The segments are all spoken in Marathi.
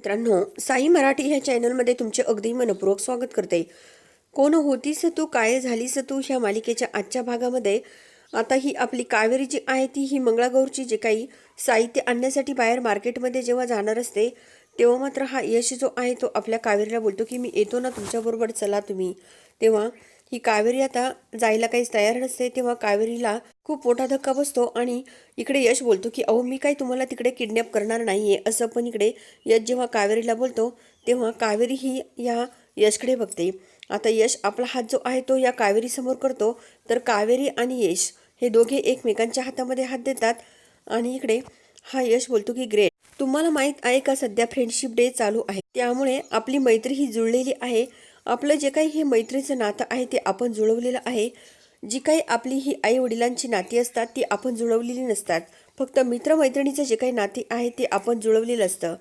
मित्रांनो साई मराठी ह्या चॅनलमध्ये तुमचे अगदी मनपूर्वक स्वागत करते. कोण होतीस तू काय झालीस तू ह्या मालिकेच्या आजच्या भागामध्ये? आता ही आपली कावेरी जी आहे ती ही मंगळागौरची जे काही साहित्य आणण्यासाठी बाहेर मार्केटमध्ये जेव्हा जाणार असते तेव्हा मात्र हा यश जो आहे तो आपल्या कावेरीला बोलतो की मी येतो ना तुमच्याबरोबर चला तुम्ही. तेव्हा ही कावेरी आता जायला काहीच तयार नसते तेव्हा कावेरीला खूप मोठा धक्का बसतो आणि इकडे यश बोलतो की अहो मी काही तुम्हाला तिकडे किडनॅप करणार नाही आहे असं पण इकडे यश जेव्हा कावेरीला बोलतो तेव्हा कावेरी ही या यशकडे बघते. आता यश आपला हात जो आहे तो या कावेरीसमोर करतो. तर कावेरी आणि यश हे दोघे एकमेकांच्या हातामध्ये हात देतात आणि इकडे हा यश बोलतो की ग्रेट तुम्हाला माहीत आहे का सध्या फ्रेंडशिप डे चालू आहे? त्यामुळे आपली मैत्री ही जुळलेली आहे. आपलं जे काही हे मैत्रीचं नातं आहे ते आपण जुळवलेलं आहे. जी काही आपली ही आई वडिलांची नाती असतात ती आपण जुळवलेली नसतात. फक्त मित्रमैत्रिणीचं जे काही नाते आहे ते आपण जुळवलेलं असतं.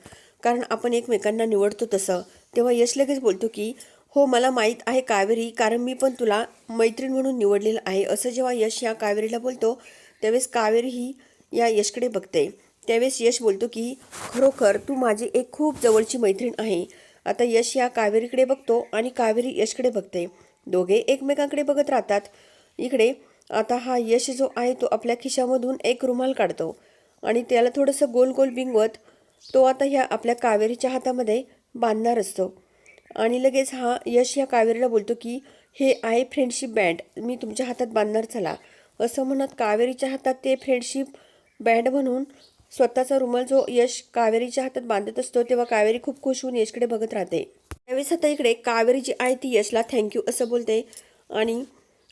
कारण आपण एकमेकांना निवडतो तसं. तेव्हा यश लगेच बोलतो की हो मला माहीत आहे कावेरी कारण मी पण तुला मैत्रीण म्हणून निवडलेलं आहे. असं जेव्हा यश या कावेरीला बोलतो त्यावेळेस कावेरी ही या यशकडे बघते. त्यावेळेस यश बोलतो की खरोखर तू माझी एक खूप जवळची मैत्रीण आहे. आता यश या कावेरीकडे बघतो आणि कावेरी यशकडे बघते. दोघे एकमेकांकडे बघत राहतात. इकडे आता हा यश जो आहे तो आपल्या खिशामधून एक रुमाल काढतो आणि त्याला थोडंसं गोल गोल बिंगवत तो आता ह्या आपल्या कावेरीच्या हातामध्ये बांधणार असतो. आणि लगेच हा यश या कावेरीला बोलतो की हे आहे फ्रेंडशिप बँड मी तुमच्या हातात बांधणार चला. असं म्हणत कावेरीच्या हातात ते फ्रेंडशिप बँड म्हणून स्वतःचा रुमाल जो यश कावेरीच्या हातात बांधत असतो तेव्हा कावेरी खूप खुश होऊन यशकडे बघत राहते. त्यावेळेस आता इकडे कावेरी जी आहे ती यशला थँक्यू असं बोलते. आणि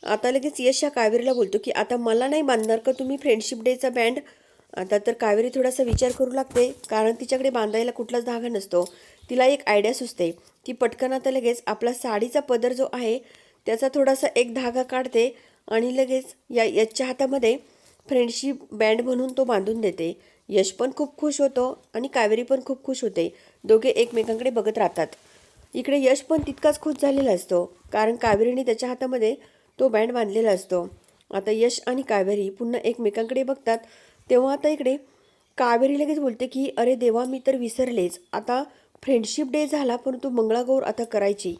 आता लगेच यश या कावेरीला बोलतो की आता मला नाही बांधणार का तुम्ही फ्रेंडशिप डेचा बँड आता तर कावेरी थोडासा विचार करू लागते कारण तिच्याकडे बांधायला कुठलाच धागा नसतो. तिला एक आयडिया सुचते ती पटकन आता लगेच आपला साडीचा पदर जो आहे त्याचा थोडासा एक धागा काढते आणि लगेच या यशच्या हातामध्ये फ्रेंडशिप बँड म्हणून तो बांधून देते. यश पण खूप खुश होतो आणि कावेरी पण खूप खुश होते. दोघे एकमेकांकडे बघत राहतात. इकडे यश पण तितकाच खुश झालेला असतो कारण कावेरीने त्याच्या हातामध्ये तो बँड बांधलेला असतो. आता यश आणि कावेरी पुन्हा एकमेकांकडे बघतात तेव्हा आता इकडे कावेरी लगेच बोलते की अरे देवा मी तर विसरलेच. आता फ्रेंडशिप डे झाला परंतु मंगळागौर आता करायची.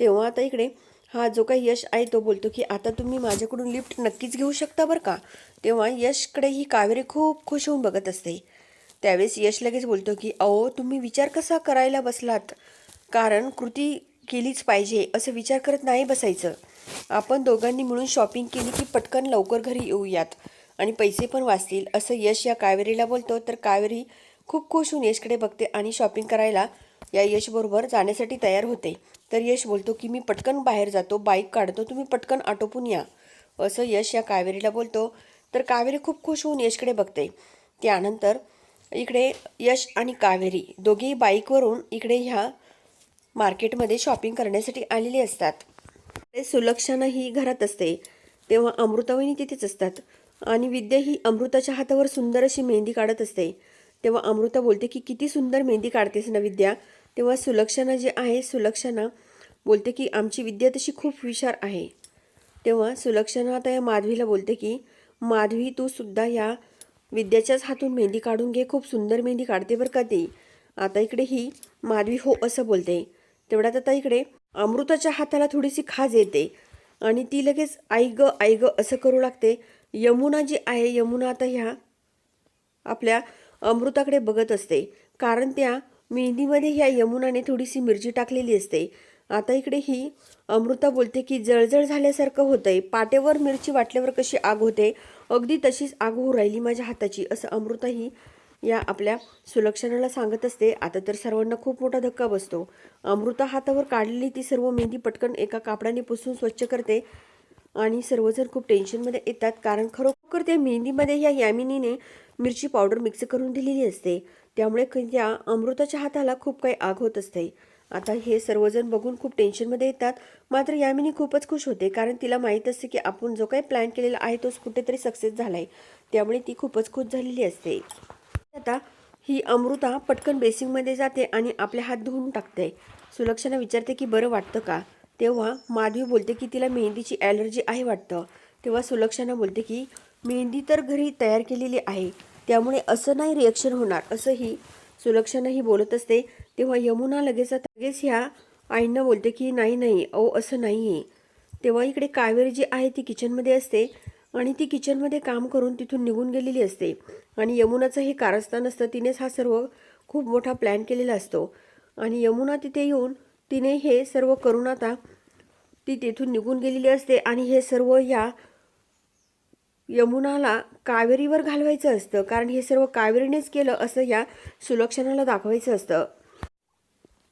तेव्हा आता इकडे हा जो काही यश आहे तो बोलतो की आता तुम्ही माझ्याकडून लिफ्ट नक्कीच घेऊ शकता बरं का? तेव्हा यशकडे ही कावेरी खूप खुश होऊन बघत असते. त्यावेळेस यश लगेच बोलतो की अहो तुम्ही विचार कसा करायला बसलात? कारण कृती केलीच पाहिजे असं विचार करत नाही बसायचं. आपण दोघांनी मिळून शॉपिंग केली की पटकन लवकर घरी येऊयात आणि पैसे पण वाचतील असं यश या कावेरीला बोलतो. तर कावेरी खूप खुश होऊन यशकडे बघते आणि शॉपिंग करायला या यशबरोबर जाण्यासाठी तयार होते. तर यश बोलतो की मी पटकन बाहेर जातो बाईक काढतो तुम्ही पटकन आटोपून या. असं यश या कावेरीला बोलतो. तर कावेरी खूप खुश होऊन यशकडे बघते. त्यानंतर इकडे यश आणि कावेरी दोघेही बाईकवरून इकडे ह्या मार्केटमध्ये शॉपिंग करण्यासाठी आलेली असतात. ते सुलक्षणा ही घरात असते. तेव्हा अमृतावहिनी तिथेच असतात. आणि विद्या ही अमृताच्या हातावर सुंदर अशी मेहंदी काढत असते. तेव्हा अमृता बोलते की किती सुंदर मेहंदी काढतेस ना विद्या. तेव्हा सुलक्षणा जे आहे सुलक्षणा बोलते की आमची विद्या तशी खूप हुशार आहे. तेव्हा सुलक्षणा आता या माधवीला बोलते की माधवी तू सुद्धा या विद्याच्याच हातून मेहंदी काढून घे खूप सुंदर मेहंदी काढते बरं का ती. आता इकडे ही माधवी हो असं बोलते. तेवढ्यात आता इकडे अमृताच्या हाताला थोडीशी खाज येते आणि ती लगेच आई ग आई ग असं करू लागते. यमुना जी आहे यमुना आता ह्या आपल्या अमृताकडे बघत असते. कारण त्या मेहंदीमध्ये ह्या यमुनाने थोडीशी मिरची टाकलेली असते. आता इकडे ही अमृता बोलते की जळजळ झाल्यासारखं होतंय. पाट्यावर मिरची वाटल्यावर कशी आग होते? अगदी तशीच आग होऊ राहिली माझ्या हाताची असं अमृता ही या आपल्या सुलक्षणाला सांगत असते. आता तर सर्वांना खूप मोठा धक्का बसतो. अमृता हातावर काढलेली ती सर्व मेहंदी पटकन एका कापडाने पुसून स्वच्छ करते. आणि सर्वजण खूप टेन्शनमध्ये येतात. कारण खरोखर त्या मेहंदीमध्ये या यामिनीने मिरची पावडर मिक्स करून दिलेली असते. त्यामुळे त्या अमृताच्या हाताला खूप काही आग होत असते. आता हे सर्वजण बघून खूप टेन्शनमध्ये येतात. मात्र यामिनी खूपच खुश होते. कारण तिला माहीत असते की आपण जो काही प्लॅन केलेला आहे तोच कुठेतरी सक्सेस झाला आहे त्यामुळे ती खूपच खुश झालेली असते. आता ही अमृता पटकन बेसिंगमध्ये जाते आणि आपले हात धुवून टाकते. सुलक्षणा विचारते की बरं वाटतं का? तेव्हा माधवी बोलते की तिला मेहंदीची ॲलर्जी आहे वाटतं. तेव्हा सुलक्षणा बोलते की मेहंदी तर घरी तयार केलेली आहे. त्यामुळे असं नाही रिॲक्शन होणार. असंही सुलक्षणा ही बोलत असते. तेव्हा यमुना लगेच लगेच ह्या आईंना बोलते की नाही नाही अहो असं नाही आहे तेव्हा इकडे कावेरी जी आहे ती किचनमध्ये असते आणि ती किचनमध्ये काम करून तिथून निघून गेलेली असते. आणि यमुनाचं हे कारस्थान असतं तिनेच हा सर्व खूप मोठा प्लॅन केलेला असतो. आणि यमुना तिथे येऊन तिने हे सर्व करून आता ती तेथून निघून गेलेली असते आणि हे सर्व या यमुनाला कावेरीवर घालवायचं असतं. कारण हे सर्व कावेरीनेच केलं असं या सुलक्षणाला दाखवायचं असतं.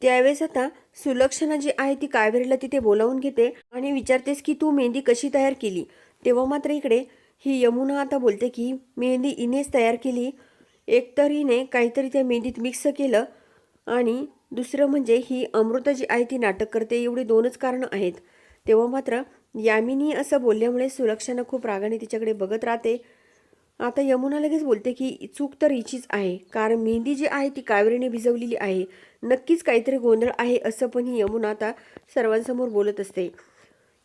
त्यावेळेस आता सुलक्षणा जी आहे ती कावेरीला तिथे बोलावून घेते आणि विचारतेस की तू मेहंदी कशी तयार केली? तेव्हा मात्र इकडे ही यमुना आता बोलते की मेहंदी इनेच तयार केली. एकतर हिने काहीतरी त्या मेहंदीत मिक्स केलं आणि दुसरं म्हणजे ही अमृता जी आहे ती नाटक करते एवढी दोनच कारणं आहेत. तेव्हा मात्र यामिनी असं बोलल्यामुळे सुलक्षणा खूप रागाने तिच्याकडे बघत राहते. आता यमुना लगेच बोलते की चूक तर हिचीच आहे. कारण मेहंदी जी आहे ती कावेरीने भिजवलेली आहे. नक्कीच काहीतरी गोंधळ आहे असं पण ही यमुना आता सर्वांसमोर बोलत असते.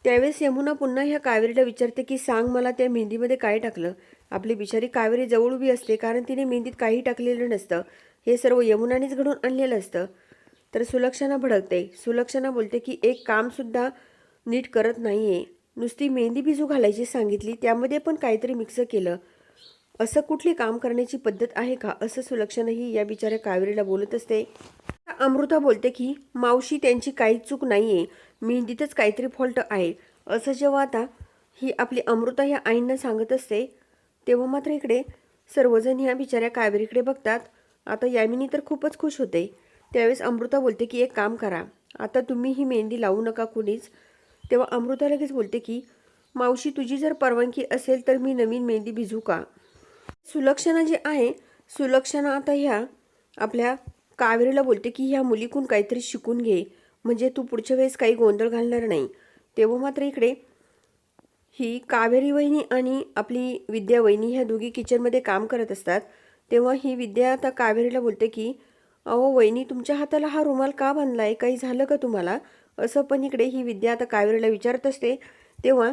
त्यावेळेस यमुना पुन्हा ह्या कावेरीला विचारते की सांग मला त्या मेहंदीमध्ये काय टाकलं? आपली बिचारी कावेरी जवळ उभी असते कारण तिने मेहंदीत काही टाकलेलं नसतं. हे सर्व यमुनानेच घडून आणलेलं असतं. तर सुलक्षणा भडकते. सुलक्षणा बोलते की एक कामसुद्धा नीट करत नाही आहे नुसती मेहंदी भिजू घालायची सांगितली त्यामध्ये पण काहीतरी मिक्स केलं. असं कुठली काम करण्याची पद्धत आहे का? असं सुलक्षणाही या बिचाऱ्या कावेरीला बोलत असते. अमृता बोलते की मावशी त्यांची काहीच चूक नाही आहे मेहंदीतच काहीतरी फॉल्ट आहे. असं जेव्हा आता ही आपली अमृता ह्या आईंना सांगत असते तेव्हा मात्र इकडे सर्वजण ह्या बिचाऱ्या कावेरीकडे बघतात. आता यामिनी तर खूपच खुश होते. त्यावेळेस अमृता बोलते की एक काम करा. आता तुम्ही ही मेहंदी लावू नका कुणीच. तेव्हा अमृता लगेच बोलते की मावशी तुझी जर परवानगी असेल तर मी नवीन मेहंदी भिजू का? सुलक्षणा जी आहे सुलक्षणा आता ह्या आपल्या कावेरीला बोलते की ह्या मुलीकून काहीतरी शिकून घे. म्हणजे तू पुढच्या वेळेस काही गोंधळ घालणार नाही. तेव्हा मात्र इकडे ही कावेरी वहिनी आणि आपली विद्या वहिनी ह्या दोघी किचनमध्ये काम करत असतात. तेव्हा ही विद्या आता कावेरीला बोलते की अहो वहिनी तुमच्या हाताला हा रुमाल का बांधलाय? काही झालं का तुम्हाला? असं पण इकडे ही विद्या आता कावेरीला विचारत असते. तेव्हा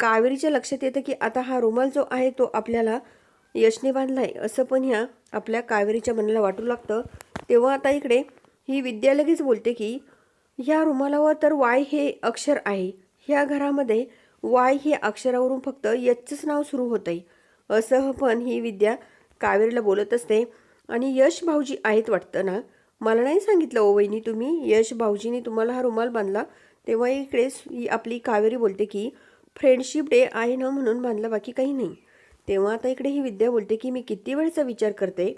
कावेरीच्या लक्षात येतं की आता हा रुमाल जो आहे तो आपल्याला यशने बांधलाय. असं पण ह्या आपल्या कावेरीच्या मनाला वाटू लागतं. तेव्हा आता इकडे ही विद्या लगेच बोलते की ह्या रुमालावर तर वाय हे अक्षर आहे. ह्या घरामध्ये वाय हे अक्षरावरून फक्त यचच नाव सुरू होतंय. असं पण ही विद्या कावेरीला बोलत असते. आणि यश भाऊजी आहेत वाटतं ना? मला नाही सांगितलं ओ वहिनी तुम्ही. यश भाऊजीने तुम्हाला हा रुमाल बांधला. तेव्हा इकडे ही आपली कावेरी बोलते की फ्रेंडशिप डे आहे ना म्हणून बांधला बाकी काही नाही. तेव्हा आता इकडे ही विद्या बोलते की मी किती वेळचा विचार करते?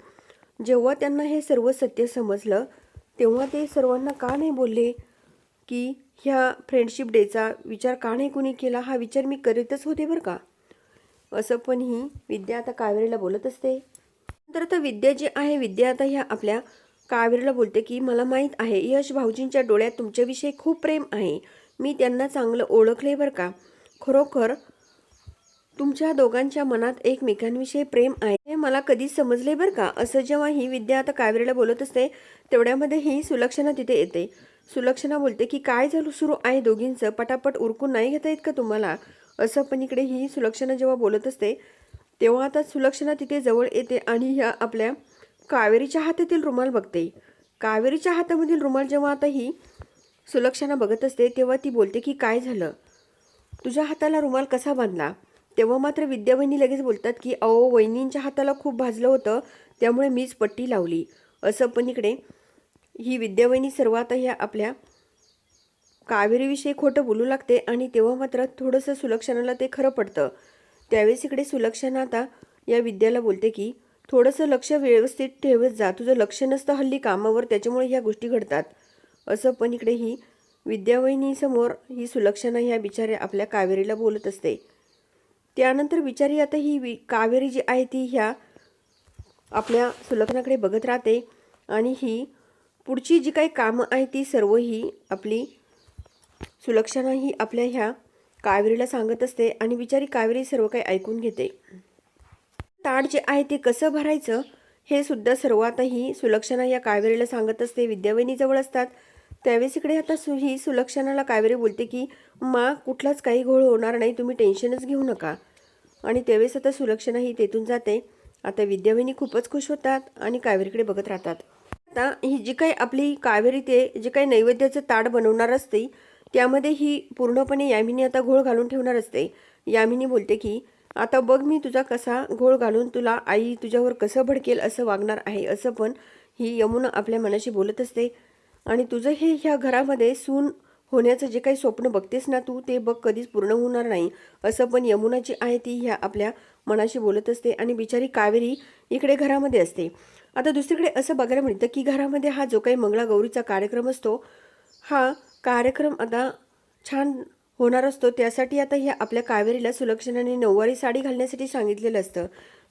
जेव्हा त्यांना हे सर्व सत्य समजलं तेव्हा ते सर्वांना का नाही बोलले की ह्या फ्रेंडशिप डेचा विचार का नाही कुणी केला? हा विचार मी करीतच होते बरं का? असं पण ही विद्या आता कावेरीला बोलत असते. तर आता विद्या जी आहे विद्या आता ह्या आपल्या कावेरीला बोलते की मला माहीत आहे यश भाऊजींच्या डोळ्यात तुमच्याविषयी खूप प्रेम आहे. मी त्यांना चांगलं ओळखले बरं का? खरोखर तुमच्या दोघांच्या मनात एकमेकांविषयी प्रेम आहे. हे मला कधीच समजले बरं का? असं जेव्हा ही विद्या आता कावेरीला बोलत असते तेवढ्यामध्ये ही सुलक्षणा तिथे येते. सुलक्षणा बोलते की काय झालं? सुरू आहे दोघींचं. पटापट उरकून नाही घेता येत का तुम्हाला? असं पण इकडे ही सुलक्षणा जेव्हा बोलत असते तेव्हा आता सुलक्षणा तिथे जवळ येते आणि ह्या आपल्या कावेरीच्या हातातील रुमाल बघते. कावेरीच्या हातामधील रुमाल जेव्हा आता ही सुलक्षणा बघत असते तेव्हा ती बोलते की काय झालं? तुझ्या हाताला रुमाल कसा बांधला? तेव्हा मात्र विद्यावहिनी लगेच बोलतात की अहो वहिनींच्या हाताला खूप भाजलं होतं त्यामुळे मीच पट्टी लावली. असं पण इकडे ही विद्यावहिनी सर्वात ह्या आपल्या कावेरीविषयी खोटं बोलू लागते आणि तेव्हा मात्र थोडंसं सुलक्षणाला ते खरं पडतं. त्यावेळेस इकडे सुलक्षणा आता या विद्याला बोलते की थोडंसं लक्ष व्यवस्थित ठेवत जा. तुझं लक्ष नसतं हल्ली कामावर. त्याच्यामुळे ह्या गोष्टी घडतात. असं पण इकडे ही विद्यावहिनीसमोर ही सुलक्षणा ह्या बिचारे आपल्या कावेरीला बोलत असते. त्यानंतर बिचारी आता ही वि कावेरी जी आहे ती ह्या आपल्या सुलक्षणाकडे बघत राहते आणि ही पुढची जी काही कामं आहे ती सर्व ही आपली सुलक्षणा ही आपल्या ह्या कावेरीला सांगत असते आणि बिचारी कावेरी सर्व काही ऐकून घेते. ताट जे आहे ते कसं भरायचं हे सुद्धा सर्व सुलक्षणा या कावेरीला सांगत असते. विद्यावहिनीजवळ असतात. त्यावेळेस इकडे आता सु ही सुलक्षणाला कावेरी बोलते की मा कुठलाच काही घोळ होणार नाही तुम्ही टेन्शनच घेऊ नका. आणि त्यावेळेस आता सुलक्षणा ही तेथून जाते. आता विद्यावहिनी खूपच खुश होतात आणि कावेरीकडे बघत राहतात. आता ही जी काही आपली कावेरी ते जे काही नैवेद्याचं ताट बनवणार असते त्यामध्ये ही पूर्णपणे यामिनी आता घोळ घालून ठेवणार असते. यामिनी बोलते की आता बघ मी तुझा कसा घोळ घालून तुला आई तुझ्यावर कसं भडकेल असं वागणार आहे असं पण ही यमुना आपल्या मनाशी बोलत असते. आणि तुझं हे ह्या घरामध्ये सून होण्याचं जे काही स्वप्न बघतेस ना तू ते बघ कधीच पूर्ण होणार नाही. असं पण यमुना जी आहे ती ह्या आपल्या मनाशी बोलत असते आणि बिचारी कावेरी इकडे घरामध्ये असते. आता दुसरीकडे असं बघायला मिळतं की घरामध्ये हा जो काही मंगळागौरीचा कार्यक्रम असतो हा कार्यक्रम आता छान होणार असतो. त्यासाठी आता ह्या आपल्या कावेरीला सुलक्षणाने नऊवारी साडी घालण्यासाठी सांगितलेलं असतं.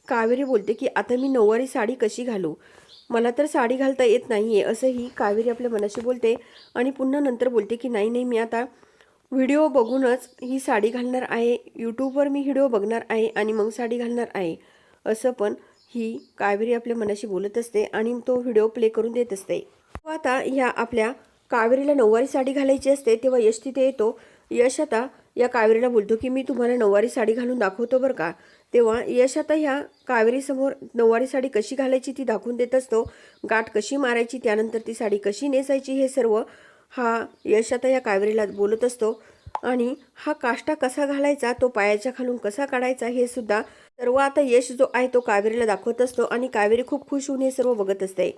कावेरी बोलते की आता मी नऊवारी साडी कशी घालू? मला तर साडी घालता येत नाही आहे असंही कावेरी आपल्या मनाशी बोलते आणि पुन्हा नंतर बोलते की नाही नाही मी आता व्हिडिओ बघूनच ही साडी घालणार आहे. यूट्यूबवर मी व्हिडिओ बघणार आहे आणि मग साडी घालणार आहे. असं पण ही कावेरी आपल्या मनाशी बोलत असते आणि तो व्हिडिओ प्ले करून देत असते. आता ह्या आपल्या कावेरीला नऊवारी साडी घालायची असते तेव्हा यश तिथे येतो. यश आता या कावेरीला बोलतो की मी तुम्हाला नऊवारी साडी घालून दाखवतो बरं का. तेव्हा यश आता ह्या कावेरीसमोर नऊवारी साडी कशी घालायची ती दाखवून देत असतो. गाठ कशी मारायची त्यानंतर ती साडी कशी नेसायची हे सर्व हा यश आता या कावेरीला बोलत असतो. आणि हा काष्टा कसा घालायचा तो पायाच्या खालून कसा काढायचा हे सुद्धा सर्व आता यश जो आहे तो कावेरीला दाखवत असतो. आणि कावेरी खूप खुश होऊन हे सर्व बघत असते.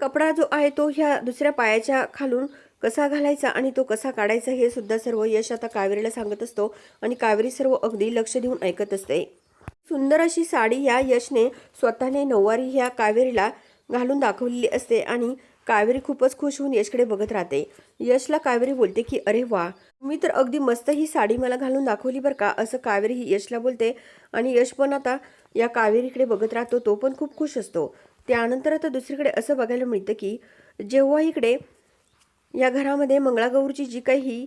कपडा जो आहे तो ह्या दुसऱ्या पायाच्या खालून कसा घालायचा आणि तो कसा काढायचा हे सुद्धा सर्व यश आता कावेरीला सांगत असतो आणि कावेरी सर्व अगदी लक्ष देऊन ऐकत असते. सुंदर अशी साडी या यशने स्वतःने नऊवारी ह्या कावेरीला घालून दाखवलेली असते आणि कावेरी खूपच खुश होऊन यशकडे बघत राहते. यशला कावेरी बोलते की अरे वा मी तर अगदी मस्त ही साडी मला घालून दाखवली बरं का असं कावेरी ही यशला बोलते. आणि यश पण आता या कावेरीकडे बघत राहतो तो पण खूप खुश असतो. त्यानंतर आता दुसरीकडे असं बघायला मिळतं की जेव्हा इकडे या घरामध्ये मंगळागौरची जी काही ही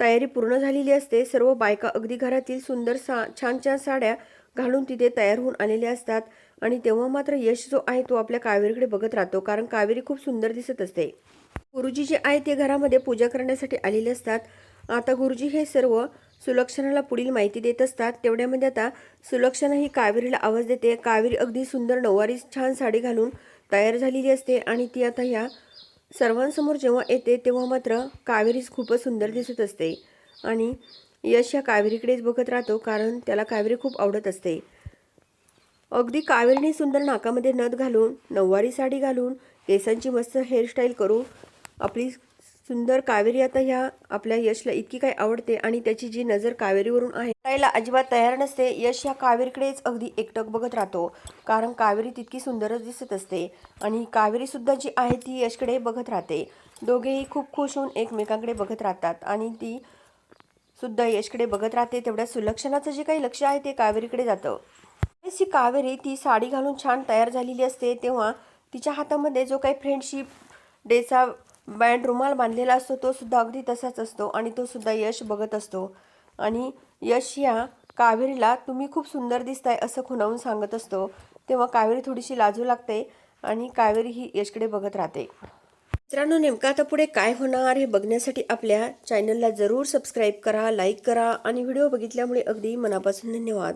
तयारी पूर्ण झालेली असते सर्व बायका अगदी घरातील सुंदर सा छान छान साड्या घालून तिथे तयार होऊन आलेल्या असतात आणि तेव्हा मात्र यश जो आहे तो आपल्या कावेरीकडे बघत राहतो कारण कावेरी खूप सुंदर दिसत असते. गुरुजी जे आहे ते घरामध्ये पूजा करण्यासाठी आलेले असतात. आता गुरुजी हे सर्व सुलक्षणाला पुढील माहिती देत असतात. तेवढ्यामध्ये आता सुलक्षणा ही कावेरीला आवाज देते. कावेरी अगदी सुंदर नऊवारी छान साडी घालून तयार झालेली असते आणि ती आता ह्या सर्वांसमोर जेव्हा येते तेव्हा मात्र कावेरीच खूपच सुंदर दिसत असते. आणि यश या कावेरीकडेच बघत राहतो कारण त्याला कावेरी खूप आवडत असते. अगदी कावेरीने सुंदर नाकामध्ये नथ घालून नऊवारी साडी घालून केसांची मस्त हेअरस्टाईल करू आपली सुंदर कावेरी आता ह्या आपल्या यशला इतकी काय आवडते आणि त्याची जी नजर कावेरीवरून आहे करायला अजिबात तयार नसते. यश ह्या कावेरीकडेच अगदी एकटक बघत राहतो. कारण कावेरी तितकी सुंदरच दिसत असते आणि कावेरीसुद्धा जी आहे ती यशकडे बघत राहते. दोघेही खूप खुश होऊन एकमेकांकडे बघत राहतात आणि ती सुद्धा यशकडे बघत राहते. तेवढ्या सुलक्षणाचं जे काही लक्ष आहे ते कावेरीकडे जातं. ही कावेरी ती साडी घालून छान तयार झालेली असते. तेव्हा तिच्या हातामध्ये जो काही फ्रेंडशिप डेचा बँड रुमाल बांधलेला असतो तो सुद्धा अगदी तसाच असतो आणि तो सुद्धा यश बघत असतो. आणि यश या कावेरीला तुम्ही खूप सुंदर दिसताय असं खुणावून सांगत असतो. तेव्हा कावेरी थोडीशी लाजू लागते आणि कावेरी ही यशकडे बघत राहते. मित्रांनो नेमकं आता पुढे काय होणार हे बघण्यासाठी आपल्या चॅनलला जरूर सबस्क्राईब करा लाईक करा आणि व्हिडिओ बघितल्यामुळे अगदी मनापासून धन्यवाद.